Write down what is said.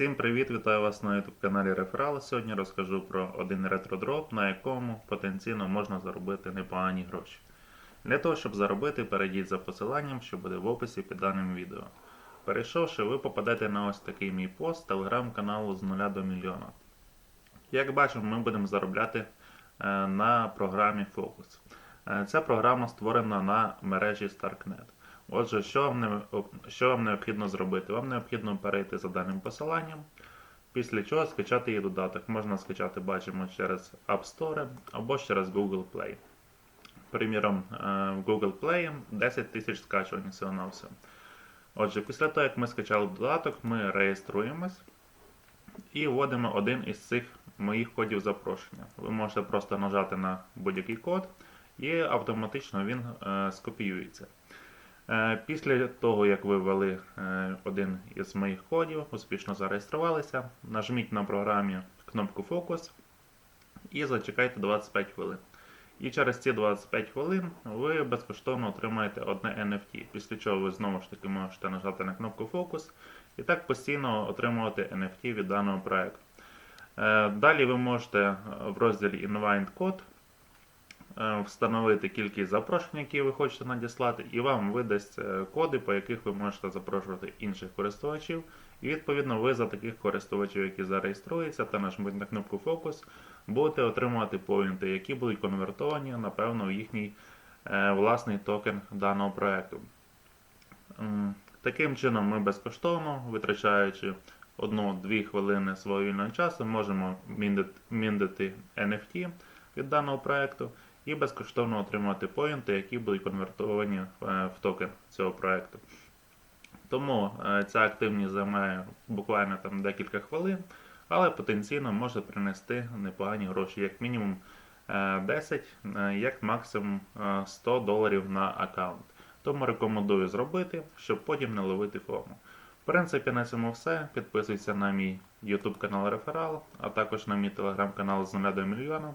Всім привіт! Вітаю вас на YouTube каналі Реферал. Сьогодні розкажу про один ретродроп, на якому потенційно можна заробити непогані гроші. Для того, щоб заробити, перейдіть за посиланням, що буде в описі під даним відео. Перейшовши, ви попадете на ось такий мій пост телеграм-каналу з 0 до мільйона. Як бачимо, ми будемо заробляти е, на програмі Focus. Е, Ця програма створена на мережі StarkNet. Отже, що вам, не, що вам необхідно зробити? Вам необхідно перейти за даним посиланням, після чого скачати її додаток. Можна скачати, бачимо, через App Store або через Google Play. Приміром, е, в Google Play 10 тисяч скачувань всього на все. Отже, після того, як ми скачали додаток, ми реєструємось і вводимо один із цих моїх кодів запрошення. Ви можете просто нажати на будь-який код, і автоматично він е, скопіюється. Е, Після того, як ви ввели е, один із моїх кодів, успішно зареєструвалися, нажміть на програмі кнопку Фокус і зачекайте 25 хвилин. І через ці 25 хвилин ви безкоштовно отримаєте одне NFT, після чого ви знову ж таки можете нажати на кнопку Фокус і так постійно отримувати NFT від даного проекту. Е, Далі ви можете в розділі Invite Code встановити кількість запрошень, які ви хочете надіслати, і вам видасть е, коди, по яких ви можете запрошувати інших користувачів. І відповідно ви за таких користувачів, які зареєструються та нажмуть на кнопку Фокус, будете отримувати поінти, які будуть конвертовані, напевно, в їхній е, власний токен даного проекту. Таким чином, ми безкоштовно, витрачаючи 1-2 хвилини свого вільного часу, можемо міндити NFT від даного проекту і безкоштовно отримувати поінти, які будуть конвертовані е, в токен цього проекту. Тому е, ця активність займає буквально там декілька хвилин, але потенційно може принести непогані гроші, як мінімум е, 10, е, як максимум е, 100 доларів на аккаунт. Тому рекомендую зробити, щоб потім не ловити фому. В принципі, на цьому все. Підписуйся на мій YouTube канал Реферал, а також на мій телеграм-канал з 0 до мільйона.